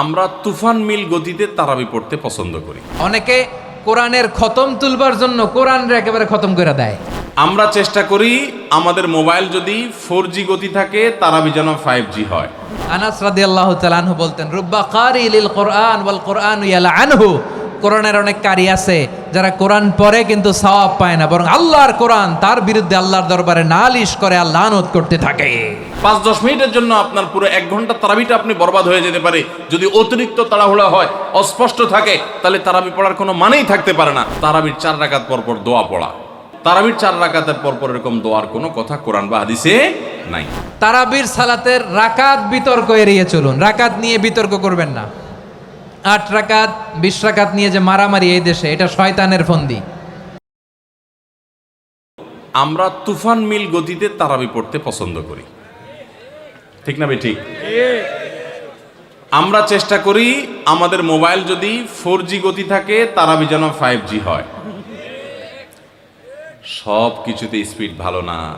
আমরা তুফান মিল গতিতে তারাবি পড়তে পছন্দ করি। অনেকে কোরআনের খতম তুলবার জন্য কোরআনরে একেবারে খতম করে দেয়। আমরা চেষ্টা করি আমাদের মোবাইল যদি ফোর জি গতি থাকে তারাবি যেন ফাইভ জি হয়। আনাস রাদিয়াল্লাহু তাআলা আনহু বলতেন রুব্বা কারি লিল কোরআন ওয়াল কোরআন ইয়ালা আনহু কোরআনের অনেক কারি আছে যারা কোরআন পড়ে কিন্তু সওয়াব পায় না বরং আল্লাহর কোরআন তার বিরুদ্ধে আল্লাহর দরবারে নালিশ করে আল্লাহ আনত করতে থাকে। পাঁচ দশ মিনিটের জন্য আপনার পুরো এক ঘণ্টা তারাবিটা আপনি বরবাদ হয়ে যেতে পারে। যদি অতিরিক্ত তাড়াহুড়া হয় অস্পষ্ট থাকে তাহলে তারাবি পড়ার কোনো মানেই থাকতে পারে না। তারাবির চার রাকাত পর পর দোয়া পড়া। তারাবির চার রাকাতের পর পর এরকম দোয়ার কোনো কথা কোরআন বা হাদিসে নাই। তারাবির সালাতের রাকাত বিতর্ক এড়িয়ে চলুন। রাকাত নিয়ে বিতর্ক করবেন না। আট রাকাত, বিশ রাকাত নিয়ে যে মারামারি এই দেশে, এটা শয়তানের ফন্দি। আমরা তুফান মিল গতিতে তারাবি পড়তে পছন্দ করি। ঠিক না ঠিক? আমরা চেষ্টা করি, আমাদের মোবাইল যদি ফোর জি গতি থাকে, তারাবি যেন ফাইভ জি হয়। সব কিছুতে স্পিড ভালো না।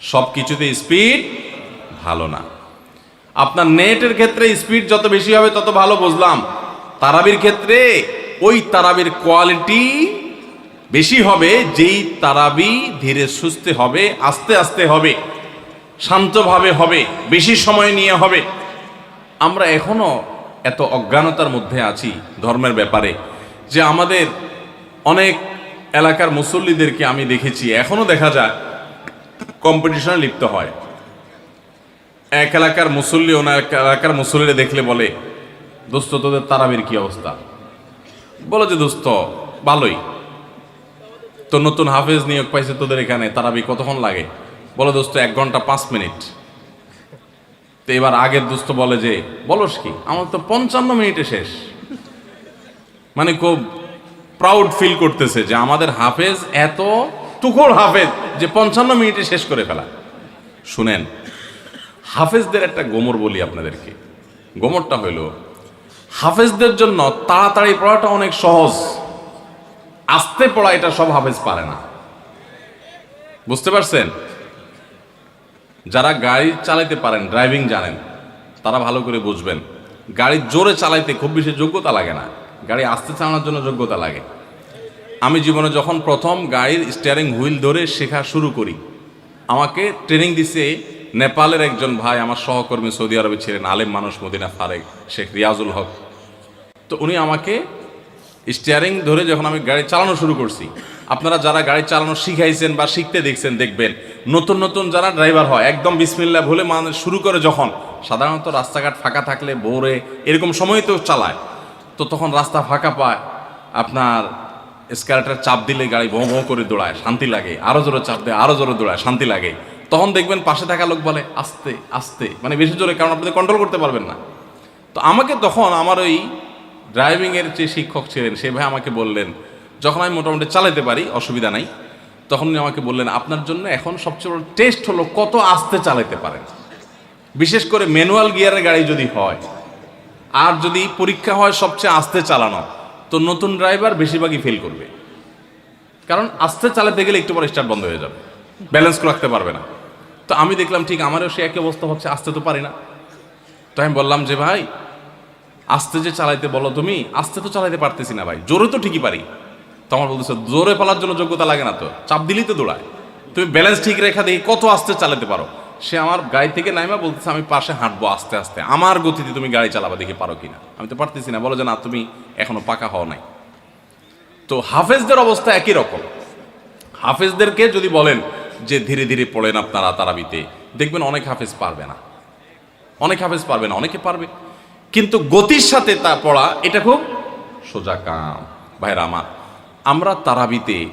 সব কিছুতে স্পিড ভালো না। আপনার নেটের ক্ষেত্রে স্পিড যত বেশি হবে, তত ভালো বুঝলাম। তারাবির ক্ষেত্রে ওই তারাবির কোয়ালিটি বেশি হবে, যেই তারাবি ধীরে সুস্থে হবে, আস্তে আস্তে হবে, শান্তভাবে হবে, বেশি সময় নিয়ে হবে। আমরা এখনও এত অজ্ঞানতার মধ্যে আছি ধর্মের ব্যাপারে যে আমাদের অনেক এলাকার মুসল্লিদেরকে আমি দেখেছি। এখনও দেখা যায় কম্পিটিশনে লিপ্ত হয়। এক এলাকার মুসল্লি এক এলাকার মুসল্লিরা দেখলে বলে, দোস্ত, তোদের তারাবির কি অবস্থা? বলো যে, দোস্ত, ভালোই। তো নতুন হাফেজ নিয়োগ পাইছে তোদের এখানে, তারাবি কতক্ষণ লাগে? বলো, দোস্ত, এক ঘণ্টা পাঁচ মিনিট। তো এবার আগের দোস্ত বলে যে, বলস কি, আমার তো পঞ্চান্ন মিনিটে শেষ। মানে খুব প্রাউড ফিল করতেছে যে, আমাদের হাফেজ এত তুখোর হাফেজ যে, পঞ্চান্ন মিনিটে শেষ করে ফেলা। শুনেন হাফেজদের একটা গোমর বলি আপনাদেরকে। গোমরটা হইল, হাফেজদের জন্য তাড়াতাড়ি পড়াটা অনেক সহজ। আস্তে পড়া এটা সব হাফেজ পারে না। বুঝতে পারছেন? যারা গাড়ি চালাইতে পারেন, ড্রাইভিং জানেন, তারা ভালো করে বুঝবেন। গাড়ি জোরে চালাইতে খুব বেশি যোগ্যতা লাগে না। গাড়ি আস্তে চালানোর জন্য যোগ্যতা লাগে। আমি জীবনে যখন প্রথম গাড়ির স্টিয়ারিং হুইল ধরে শেখা শুরু করি, আমাকে ট্রেনিং দিছে নেপালের একজন ভাই আমার সহকর্মী সৌদি আরবে ছিলেন, আলেম মানুষ, মদিনা ফারেক, শেখ রিয়াজুল হক। তো উনি আমাকে স্টিয়ারিং ধরে যখন আমি গাড়ি চালানো শুরু করছি, আপনারা যারা গাড়ি চালানো শিখাইছেন বা শিখতে দেখছেন, দেখবেন, নতুন নতুন যারা ড্রাইভার হয়, একদম বিসমিল্লা ভুলে মানে শুরু করে যখন, সাধারণত রাস্তাঘাট ফাঁকা থাকলে ভোরে এরকম সময় তো চালায়। তো তখন রাস্তা ফাঁকা পায়, আপনার স্কার্টার চাপ দিলে গাড়ি ভোঁ ভোঁ করে দৌড়ায়, শান্তি লাগে। আরও জোরে চাপ দেয়, আরও জোরে দৌড়ায়, শান্তি লাগে। তখন দেখবেন পাশে থাকা লোক বলে, আস্তে আস্তে। মানে বেশি জোরে, কারণ আপনাদের কন্ট্রোল করতে পারবেন না। তো আমাকে তখন আমার ওই ড্রাইভিংয়ের যে শিক্ষক ছিলেন, সে ভাই আমাকে বললেন, যখন আমি মোটামুটি চালাতে পারি, অসুবিধা নাই। তখন উনি আমাকে বললেন, আপনার জন্য এখন সবচেয়ে বড় টেস্ট হলো কত আস্তে চালাতে পারেন। বিশেষ করে ম্যানুয়াল গিয়ারের গাড়ি যদি হয়, আর যদি পরীক্ষা হয় সবচেয়ে আস্তে চালানো, তো নতুন ড্রাইভার বেশিরভাগই ফেল করবে। কারণ আস্তে চালাতে গেলে একটু পরে স্টার্ট বন্ধ হয়ে যাবে। ব্যালেন্স রাখতে পারবে না। তো আমি দেখলাম, ঠিক আমারও সে একই অবস্থা হচ্ছে আস্তে তো পারি না। তো আমি বললাম যে, ভাই, আস্তে যে চালাইতে বলো তুমি, আস্তে তো চালাইতে পারতেছি না ভাই, জোরে তো ঠিকই পারি। তো আমার বলতেছে, জোরে পালার জন্য যোগ্যতা লাগে না তো, চাপ দিলেই তো দৌড়ায়। তুমি ব্যালেন্স ঠিক রেখা দেখি কত আস্তে চালাতে পারো? সে আমার গাড়ি থেকে নাইমা বলতেছে, আমি পাশে হাঁটবো আস্তে আস্তে, আমার গতিতে তুমি গাড়ি চালাবা দেখি পারো কিনা। আমি তো পারতেছি না, বলো যে, না, তুমি এখনও পাকা হও নাই। তো হাফেজদের অবস্থা একই রকম। হাফেজদেরকে যদি বলেন যে ধীরে ধীরে পড়েন আপনারা তারাবিতে, দেখবেন অনেক হাফেজ পারবে না। অনেক হাফেজ পারবে না, অনেকে পারবে। কিন্তু গতির সাথে তা পড়া, এটা খুব সোজা কাম। ভাইরা আমার, আমরা তারাবিতে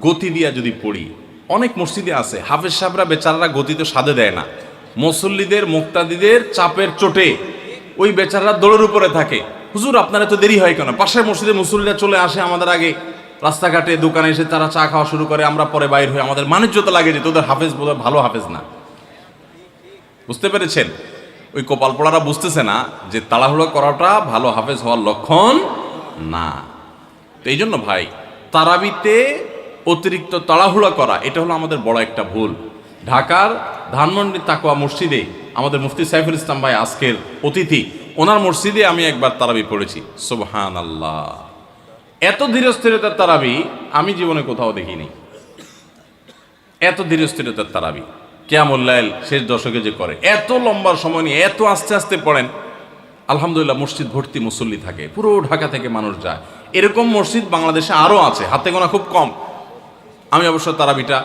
গতি দিয়া যদি পড়ি, অনেক মসজিদে আছে, হাফেজ সাহেবরা বেচারারা গতি তো সাধে দেয় না। মুসল্লিদের, মুক্তাদিদের চাপের চোটে ওই বেচারারা দৌড়ের উপরে থাকে। হুজুর, আপনারা তো দেরি হয় কেন? পাশের মসজিদে মুসল্লিরা চলে আসে আমাদের আগে। রাস্তাঘাটে, দোকানে এসে তারা চা খাওয়া শুরু করে, আমরা পরে বাইর হয়ে আমাদের মানিজ্যতা লাগে যে তোদের হাফেজ বোধ ভালো হাফেজ না। বুঝতে পেরেছেন? ওই কপাল পড়ারা বুঝতেছে না যে তাড়াহুড়ো করাটা ভালো হাফেজ হওয়ার লক্ষণ না। তো এই জন্য ভাই, তারাবিতে অতিরিক্ত তাড়াহুড়া করা, এটা হলো আমাদের বড় একটা ভুল। ঢাকার ধানমন্ডি তাকোয়া মসজিদে আমাদের মুফতি সাইফুল ইসলাম ভাই আজকের অতিথি, ওনার মসজিদে আমি একবার তারাবি পড়েছি। সুবহান আল্লাহ এত ধীরস্থিরতার তারাবি আমি জীবনে কোথাও দেখিনি। এত ধীরস্থিরতার তারাবি। কেয়ামুল্লাইল শেষ দশকে যে করে। এত লম্বা সময় নিয়ে এত আস্তে আস্তে পড়েন। আলহামদুলিল্লাহ মসজিদ ভর্তি মুসল্লি থাকে। পুরো ঢাকা থেকে মানুষ যায়। এরকম মসজিদ বাংলাদেশে আরও আছে। হাতে গোনা খুব কম। আমি অবশ্য তারাবিটা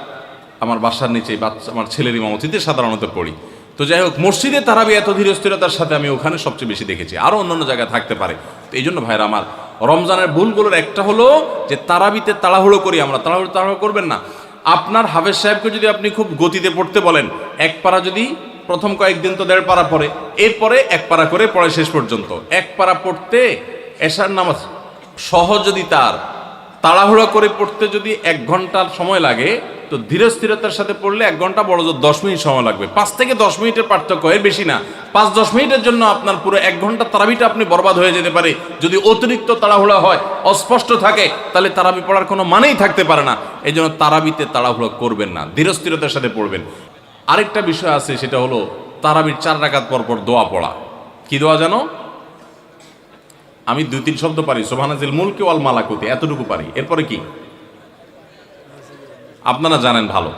আমার বাসার নিচে বাচ্চা আমার ছেলের ইমামতিতে সাধারণত পড়ি। তো যাই হোক, মসজিদে তারাবি এত ধীরস্থিরতার সাথে আমি ওখানে সবচেয়ে বেশি দেখেছি। আরও অন্যান্য জায়গায় থাকতে পারে। তো এই জন্য ভাইরা আমার রমজানের ভুলগুলোর একটা হলো যে তারাবিতে তাড়াহুড়ো করি আমরা। তাড়াহুড়ো তাড়াহুড়ো করবেন না। আপনার হাফেজ সাহেবকে যদি আপনি খুব গতিতে পড়তে বলেন, এক পারা যদি প্রথম কয়েকদিন তো দেড় পারা পড়ে, এরপরে এক পারা করে পড়ে শেষ পর্যন্ত। এক পারা পড়তে এশার নামাজ সহজ যদি তার, তাড়াহুড়া করে পড়তে যদি এক ঘণ্টার সময় লাগে তো ধীরে স্থিরতার সাথে পড়লে এক ঘণ্টা বড় জোর দশ মিনিট সময় লাগবে। পাঁচ থেকে দশ মিনিটের পার্থক্য, এর বেশি না। পাঁচ দশ মিনিটের জন্য আপনার পুরো এক ঘণ্টা তারাবিটা আপনি বরবাদ হয়ে যেতে পারে। যদি অতিরিক্ত তাড়াহুড়া হয়, অস্পষ্ট থাকে, তাহলে তারাবি পড়ার কোনো মানেই থাকতে পারে না। এই জন্য তারাবিতে তাড়াহুড়া করবেন না, ধীর স্থিরতার সাথে পড়বেন। আরেকটা বিষয় আছে, সেটা হলো তারাবির চার রাকাত পর পর দোয়া পড়া। কি দোয়া জানো? আমি দুই তিন শব্দ পারি সোভানাজিল মুলকে ওয়াল মালাকুতি, এতটুকু পারি। এরপরে কি? আপনারা জানেন ভালো।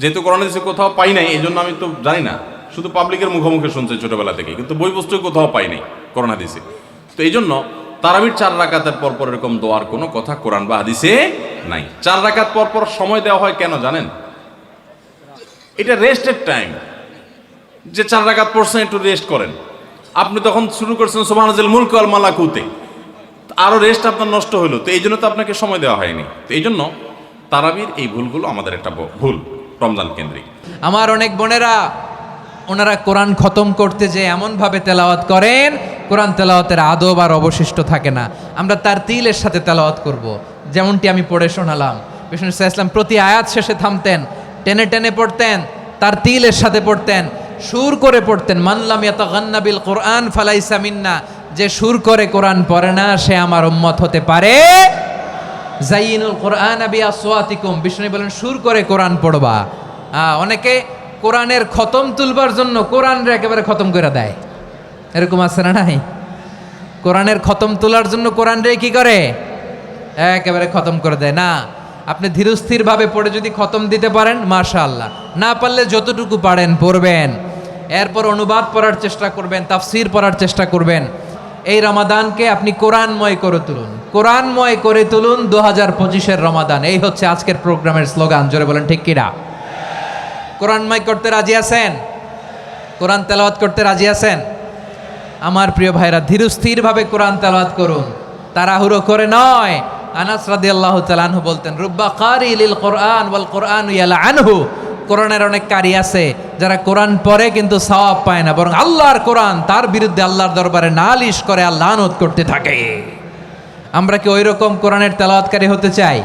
যেহেতু করোনা দেশে কোথাও পাই নাই এই জন্য আমি তো জানি না। শুধু পাবলিকের মুখোমুখি শুনছে ছোটবেলা থেকে কিন্তু বই পুস্তক কোথাও পাই নাই করোনা দেশে তো এই জন্য তারাবির চার রাকাতের পর পর এরকম দোয়ার কোনো কথা কোরআন বা হাদিসে নাই। চার রাকাত পর পর সময় দেওয়া হয় কেন জানেন? এটা রেস্টের টাইম যে চার রাকাত পড়ছেন একটু রেস্ট করেন। আপনি তখন শুরু করছেন সোমানাজিল মুলক আল মালাকুতে। আরও রেস্ট আপনার নষ্ট হলো তো এই জন্য তো আপনাকে সময় দেওয়া হয়নি। তো এই জন্য তারাবির এই ভুলগুলো আমাদের একটা ভুল, রমজান কেন্দ্রিক। আমার অনেক বোনেরা, ওনারা কোরআন খতম করতে যে এমনভাবে তেলাওয়াত করেন, কোরআন তেলাওয়াতের আদব আর অবশিষ্ট থাকে না। আমরা তার তিলের সাথে তেলাওয়াত করব। যেমনটি আমি পড়ে শোনালাম। বিষ্ণু ইসলাম প্রতি আয়াত শেষে থামতেন, টেনে টেনে পড়তেন, তার তিলের সাথে পড়তেন, সুর করে পড়তেন মানলাম এত গান্নাবিল কোরআন ফালাইসা মিন্না যে সুর করে কোরআন পড়ে না, সে আমার উম্মত হতে পারে জাইনুল কোরআন আবি আসওয়াতিকুম। বিষ্ণু বলেন, সুর করে কোরআন পড়বা। অনেকে কোরআনের খতম তুলবার জন্য কোরআনরে একেবারে খতম করে দেয়। এরকম আছে না নাই? কোরআনের খতম তোলার জন্য কোরআনরে কি করে? একেবারে খতম করে দেয়। না, আপনি ধীরস্থিরভাবে পড়ে যদি খতম দিতে পারেন, মাশাআল্লাহ। না পারলে যতটুকু পারেন, পড়বেন। এরপর অনুবাদ পড়ার চেষ্টা করবেন, তাফসির পড়ার চেষ্টা করবেন। এই রমাদানকে আপনি কোরআনময় করে তুলুন। কোরআনময় করে তুলুন দু হাজার পঁচিশের রমাদান। এই হচ্ছে আজকের প্রোগ্রামের স্লোগান। জোরে বলেন, ঠিক কিনা? কোরআনময় করতে রাজি আছেন? কোরআন তেলাওয়াত করতে রাজি আছেন? আমার প্রিয় ভাইরা, ধীরস্থিরভাবে কোরআন তেলাওয়াত করুন। তাড়াহুড়ো করে নয়। আনাস রাদিয়াল্লাহু তাআলা আনহু বলতেন, রুব্বা কারি লিল কোরআন ওয়াল কোরআন ইয়ালা আনহু কোরআনের অনেক কারি আছে, যারা কোরআন পড়ে কিন্তু সওয়াব পায় না, বরং আল্লাহর কোরআন তার বিরুদ্ধে আল্লাহর দরবারে নালিশ করে আল্লাহ আনত করতে থাকে। আমরা কি ওই রকম কোরআনের তেলাওয়াতকারী হতে চাই?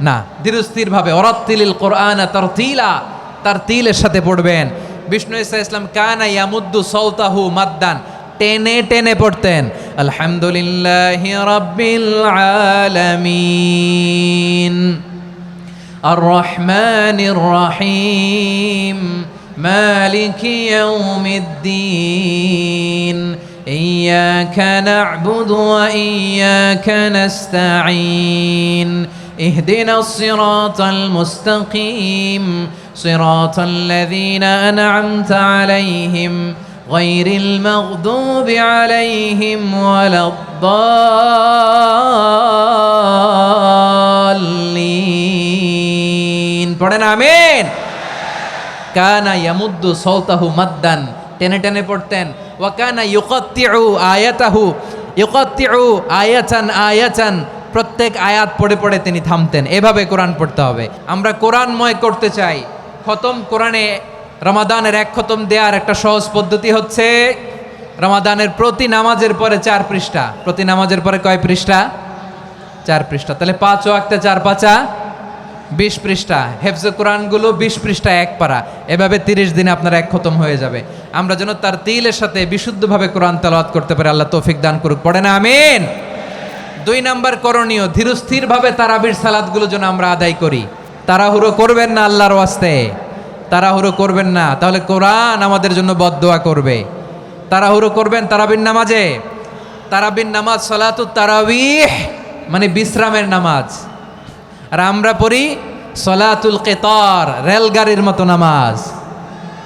না, ধীরস্থিরভাবে। অরাত্তিলিল কোরআন তার তিলা তার তিলের সাথে পড়বেন। বিষ্ণু ইসা ইসলাম, কানা ইয়ামুদ্দু সৌতাহু মাদ্দান। টেনে টেনে পড়তেন। আলহামদুলিল্লাহ রব্বিল আলামিন। আর রহমানির রহিম। মালিক ইয়াউমিদ্দিন। إياك نعبد وإياك نستعين اهدنا الصراط المستقيم صراط الذين أنعمت عليهم غير المغضوب عليهم ولا الضالين পড়েন আমিন কানা ইয়ামুদ্দু সৌতাহু মাদ্দান টেনে টেনে পড়তেন ওয়া কানা ইউকাত্তিউ আয়াতাহু, ইউকাত্তিউ আয়াতান আয়াতান, প্রত্যেক আয়াত পড়ে পড়ে তিনি থামতেন। এভাবে কোরআন পড়তে হবে। আমরা কোরআনময় করতে চাই। খতম কোরআনে রমাদানের এক খতম দেওয়ার একটা সহজ পদ্ধতি হচ্ছে, রমাদানের প্রতি নামাজের পরে চার পৃষ্ঠা। প্রতি নামাজের পরে কয় পৃষ্ঠা? চার পৃষ্ঠা। তাহলে পাঁচ ওয়াক্তে চার পাঁচা, বিশ পৃষ্ঠা। হেফজে কোরআনগুলো বিশ পৃষ্ঠা এক পারা। এভাবে তিরিশ দিনে আপনার এক খতম হয়ে যাবে। আমরা যেন তার তিলের সাথে বিশুদ্ধভাবে কোরআন তেলাওয়াত করতে পারি, আল্লাহ তৌফিক দান করুক। পড়ে না, আমিন? দুই নাম্বার করণীয়, ধীরস্থিরভাবে তারাবির সালাদগুলো যেন আমরা আদায় করি। তাড়াহুড়ো করবেন না আল্লাহর ওয়াস্তে। তাড়াহুড়ো করবেন না, তাহলে কোরআন আমাদের জন্য বদদোয়া করবে। তাড়াহুড়ো করবেন তারাবির নামাজে। তারাবির নামাজ সলাতু তারাবিহ মানে বিশ্রামের নামাজ। আর আমরা পড়ি সলাতুল কেতর, রেলগাড়ির মতো নামাজ।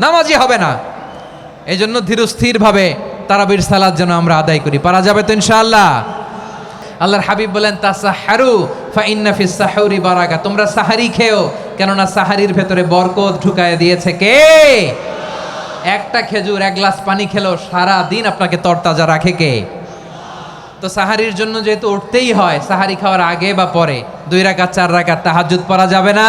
নামাজই হবে না। এই জন্য ধীরস্থিরভাবে তারাবির সালাদ যেন আমরা আদায় করি। পারা যাবে তো ইনশাআল্লাহ। আল্লাহর হাবিব বলেন, তাসাহারু ফাইন্না ফিস সাহুরি বারাকা। তোমরা সাহারি খেও, কেননা সাহারির ভেতরে বরকত ঢুকায় দিয়েছে কে? একটা খেজুর, এক গ্লাস পানি খেলো সারা দিন আপনাকে তরতাজা রাখে কে? তো সাহারির জন্য যেহেতু উঠতেই হয়, সাহারি খাওয়ার আগে বা পরে, দুই রাকাত, চার রাকাত তাহাজ্জুদ পড়া যাবে না।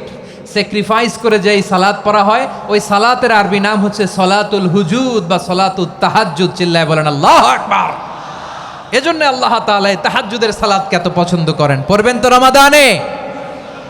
স্যাক্রিফাইস করে যে সালাত পড়া হয়, ওই সালাতের আরবি নাম হচ্ছে সলাতুল হুজুদ বা সলাতুল তাহাজুদ চিল্লায় বলেন, আল্লাহ আকবার! এজন্য আল্লাহ তাআলা তাহাজুদের সালাতকে এত পছন্দ করেন। পড়বেন তো রমাদানে?